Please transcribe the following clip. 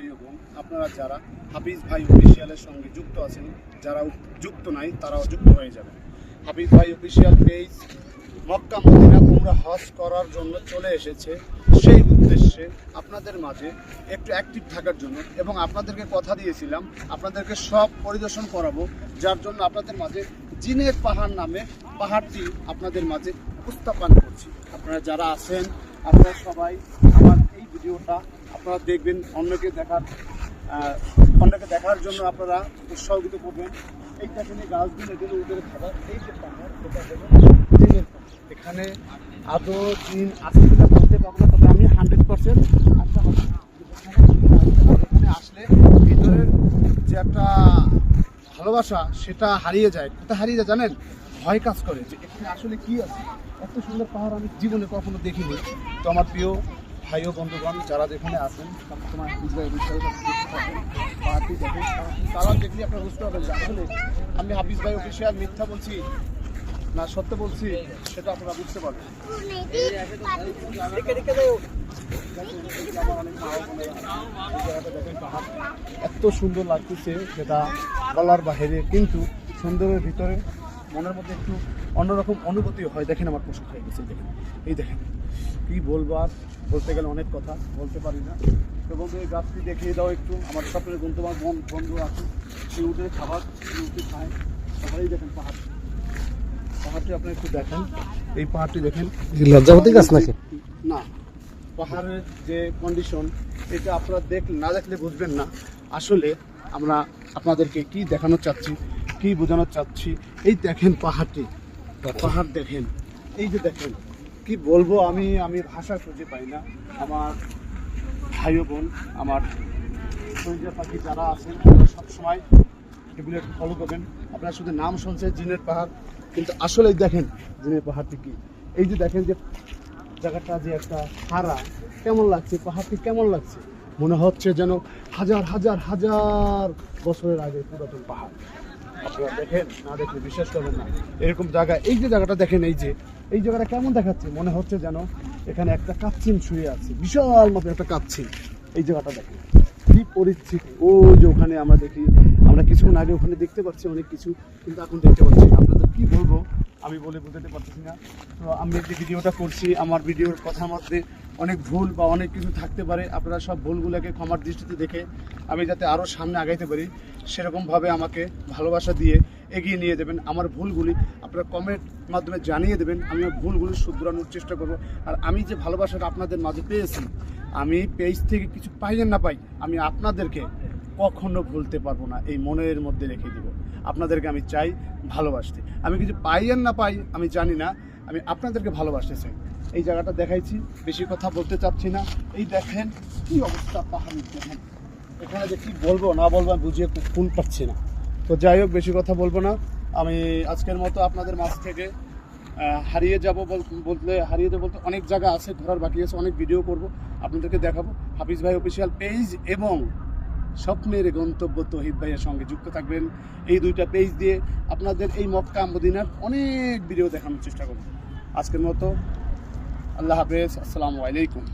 ভাই বোন আপনারা যারা হাফিজ ভাই অফিসিয়ালের সঙ্গে যুক্ত আছেন, যারা যুক্ত নাই, তারাও যুক্ত হয়ে যাবেন। হাফিজ ভাই অফিসিয়াল পেজ মক্কা, মদিনা উমরা হজ করার জন্য চলে এসেছে। সেই উদ্দেশ্যে আপনাদের মাঝে একটু অ্যাক্টিভ থাকার জন্য এবং আপনাদেরকে কথা দিয়েছিলাম, আপনাদেরকে সব পরিদর্শন করাবো, যার জন্য আপনাদের মাঝে জিনের পাহাড় নামে পাহাড়টি আপনাদের মাঝে উপস্থাপন করছি। আপনারা যারা আছেন, আপনারা সবাই আমার এই ভিডিওটা আপনারা দেখবেন অন্যকে দেখার অন্যকে দেখার জন্য আপনারা উৎসাহিত করবেন। এই দেখেন এই গাছগুলো এগুলো ওদের খাবার। এই যে পাহাড় এখানে আদৌ জিন আছে কিনা বলতে পারব না, তবে আমি হান্ড্রেড পার্সেন্ট আশা এখানে আসলে ভিতরের যে একটা ভালোবাসা, সেটা হারিয়ে যায়। কোথায় হারিয়ে যায় জানেন? ভয় কাজ করে যে এখানে আসলে কি আছে? এত সুন্দর পাহাড় আমি জীবনে কখনো দেখিনি। তো আমার প্রিয় ভাই ও বন্ধুগণ, যারা যেখানে আছেন তারা দেখলে আপনারা বুঝতে পারবেন আসলে আমি হাফিজ ভাই অফিসিয়াল মিথ্যা বলছি না সত্য বলছি, সেটা আপনারা বুঝতে পারবেন। এত সুন্দর লাগতেছে সেটা বলার বাহিরে, কিন্তু সুন্দরের ভিতরে মনের মধ্যে একটু অন্যরকম অনুভূতি হয়। দেখেন আমার পছন্দ হয়ে গেছে দেখেন। এই দেখেন কি বলব আর? বলতে গেলে অনেক কথা বলতে পারি না। তো বন্ধু এই গাছটি দেখিয়ে দাও একটু। আমার স্বপ্নের বন্ধু আমার বন বন্ধু আছে। সে উঠে খাবার উঠে খায়। সবাই দেখেন পাহাড়। পাহাড়টি আপনি একটু দেখেন। এই পাহাড়টি দেখেন। লজ্জাবতী গাছ নাকি? না পাহাড়ের যে কন্ডিশন এটা আপনারা দেখ না দেখলে বুঝবেন না। আসলে আমরা আপনাদেরকে কি দেখানো চাচ্ছি কি বোঝানো চাচ্ছি? এই দেখেন পাহাড়টি। পাহাড় দেখেন। এই যে দেখেন, কি বলব আমি আমি ভাষা খুঁজে পাই না। আমার ভাই বোন, আমার সরিজা পাখি যারা আছেন, তারা সবসময় এগুলো একটু ফলো করবেন। আপনারা শুধু নাম শুনছেন, জিনের পাহাড়, কিন্তু আসলে দেখেন জিনের পাহাড়টি কি। এই যে দেখেন যে জায়গাটা যে একটা হারা, কেমন লাগছে? পাহাড়টি কেমন লাগছে? মনে হচ্ছে যেন হাজার হাজার হাজার বছরের আগে পুরাতন পাহাড়। আপনারা দেখেন, না দেখলে বিশ্বাস করবেন না। এরকম জায়গা, এই যে জায়গাটা দেখেন, এই যে, এই জায়গাটা কেমন দেখাচ্ছে? মনে হচ্ছে যেন এখানে একটা কাচ্ছিন শুয়ে আছে। বিশাল মতো একটা কাচ্ছিন এই জায়গাটা দেখেন। কি পরিস্থিতি। ওই যে ওখানে আমরা দেখি, আমরা কিছুক্ষণ আগে ওখানে দেখতে পাচ্ছি অনেক কিছু, কিন্তু এখন দেখতে পাচ্ছি না। আপনাদের কি বলব? আমি বলে বোঝাতে পারতেছি না। তো আমি যে ভিডিওটা করছি, আমার ভিডিওর কথার মধ্যে অনেক ভুল বা অনেক কিছু থাকতে পারে, আপনারা সব ভুলগুলোকে ক্ষমার দৃষ্টিতে দেখে আমি যাতে আরও সামনে আগাইতে পারি, সেরকমভাবে আমাকে ভালোবাসা দিয়ে এগিয়ে নিয়ে দেবেন আমার ভুলগুলি আপনারা কমেন্ট মাধ্যমে জানিয়ে দেবেন, আমি আমার ভুলগুলি শুধরানোর চেষ্টা করব। আর আমি যে ভালোবাসাটা আপনাদের মাঝে পেয়েছি, আমি পেজ থেকে কিছু পাই না পাই, আমি আপনাদেরকে কখনো ভুলতে পারব না, এই মনের মধ্যে রেখে দিব। আপনাদেরকে আমি চাই ভালোবাসতে। আমি কিছু পাই না পাই, আমি জানি না আমি আপনাদেরকে ভালোবাসতে চাই। এই জায়গাটা দেখাইছি, বেশি কথা বলতে চাচ্ছি না। এই দেখেন কি অবস্থা পাহাড়ি দেখেন। এখানে যে কি বলব, না বলব আমি বুঝিয়ে কোন পাচ্ছি না। তো যাই হোক, বেশি কথা বলব না। আমি আজকের মতো আপনাদের মাঝ থেকে হারিয়ে যাব বলতে, হারিয়ে দেবো বলতে অনেক জায়গা আছে ঘোরার বাকি আছে, অনেক ভিডিও করব, আপনাদেরকে দেখাবো। হাফিজ ভাই অফিসিয়াল পেজ এবং স্বপ্নের গন্তব্য তহিদ ভাইয়ের সঙ্গে যুক্ত থাকবেন। এই দুইটা পেজ দিয়ে আপনাদের এই মক্কা মদিনার অনেক ভিডিও দেখানোর চেষ্টা করব। আজকের মতো আল্লাহ হাফেজ, আসসালামু আলাইকুম।